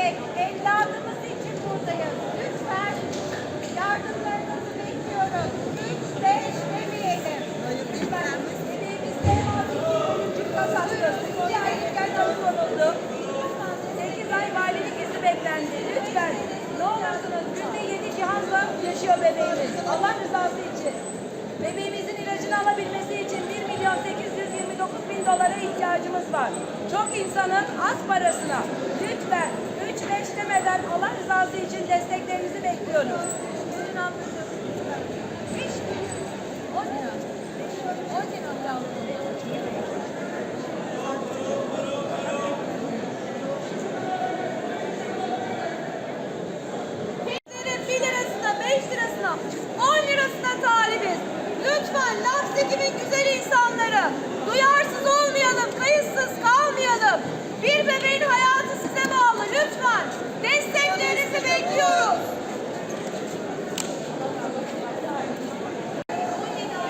destek, evladımız için buradayız. Lütfen yardımlarınızı bekliyoruz. Hiç de eşlemeyelim. Lütfen elimizde öncük kazanıyoruz. İki ay ilkel doktor oldu. Sekiz ay valilik izni beklendi. Lütfen ne olursunuz günde yedi cihazla yaşıyor bebeğimiz. Allah rızası için. Bebeğimizin ilacını alabilmesi için 1 milyon 829 bin dolara ihtiyacımız var. Çok insanın az parasına lütfen 3-5 demeden Allah rızası için desteklerinizi bekliyoruz. Buyurun ablacığım. 5 milyon. 10 lira. 10 lira yavrum. Bizlerin 1 lirasına, 5 lirasına, 10 lirasına talibiz. Lütfen Lapseki'nin güzel insanları. Duyarsız olmayalım, kayıtsız kalmayalım. Bir bebeğin hayatı size bağlı lütfen. Desteklerinizi bekliyoruz.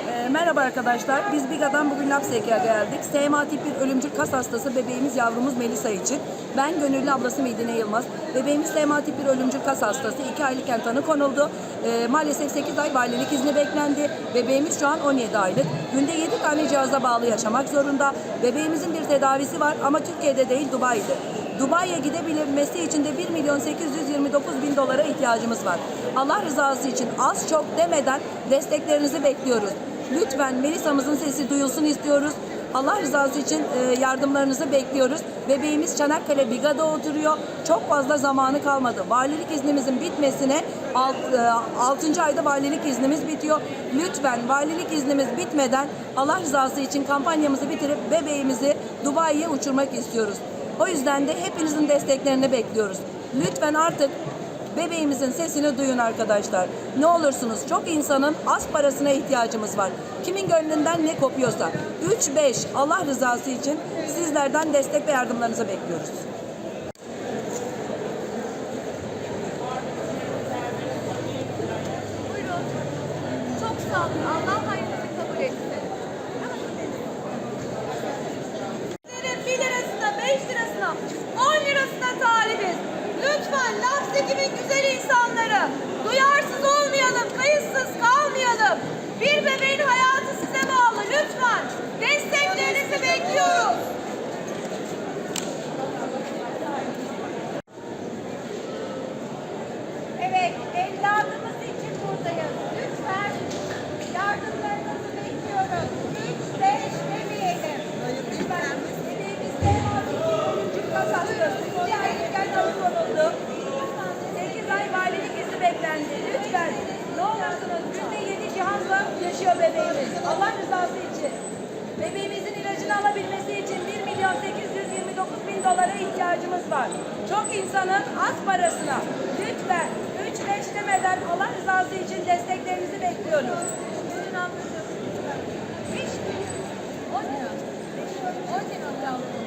Ee, merhaba arkadaşlar. Biz Biga'dan bugün Lapseki'ye geldik. SMA tip bir ölümcül kas hastası bebeğimiz yavrumuz Melisa için. Ben gönüllü ablası Medine Yılmaz. Bebeğimiz SMA tip bir ölümcül kas hastası. 2 aylıkken tanı konuldu. Ee, maalesef 8 ay valilik izni beklendi. Bebeğimiz şu an 17 aylık. Günde 7 tane cihaza bağlı yaşamak zorunda. Bebeğimizin bir tedavisi var ama Türkiye'de değil Dubai'de. Dubai'ye gidebilmesi için de 1 milyon 829 bin dolara ihtiyacımız var. Allah rızası için az çok demeden desteklerinizi bekliyoruz. Lütfen Melisa'mızın sesi duyulsun istiyoruz. Allah rızası için e, yardımlarınızı bekliyoruz. Bebeğimiz Çanakkale Biga'da oturuyor. Çok fazla zamanı kalmadı. Valilik iznimizin bitmesine 6. ayda valilik iznimiz bitiyor. Lütfen valilik iznimiz bitmeden Allah rızası için kampanyamızı bitirip bebeğimizi Dubai'ye uçurmak istiyoruz. O yüzden de hepinizin desteklerini bekliyoruz. Lütfen artık bebeğimizin sesini duyun arkadaşlar. Ne olursunuz çok insanın az parasına ihtiyacımız var. Kimin gönlünden ne kopuyorsa. 3-5 Allah rızası için sizlerden destek ve yardımlarınızı bekliyoruz. Allah hayrınızı kabul etsin. 1 lirasına, 5 lirasına, 10 lirasına talibiz. Lütfen Lapseki'nin güzel insanları. Duyarsız olmayalım, kayıtsız kalmayalım. Bir bebeğin hayatı size bağlı lütfen. Desteklerinizi bekliyoruz. Evet, evladımız için buradayız. Lütfen yardımlarınızı bekliyoruz. Üç, beş demeyelim. Lütfen bebeğimizde ölümcül kas hastası. 2 aylıkken tanı konuldu. 8 ay valilik izni beklendi. Lütfen ne olursunuz günde 7 cihazla yaşıyor bebeğimiz. Allah rızası için. Bebeğimizin ilacını alabilmesi için 1 milyon 829 bin dolara ihtiyacımız var. Çok insanın az parasına lütfen 3-5 demeden Allah rızası için desteklerinizi bekliyoruz. Buyurun ablacığım. Beş milyon. On lira. On lira yavrum.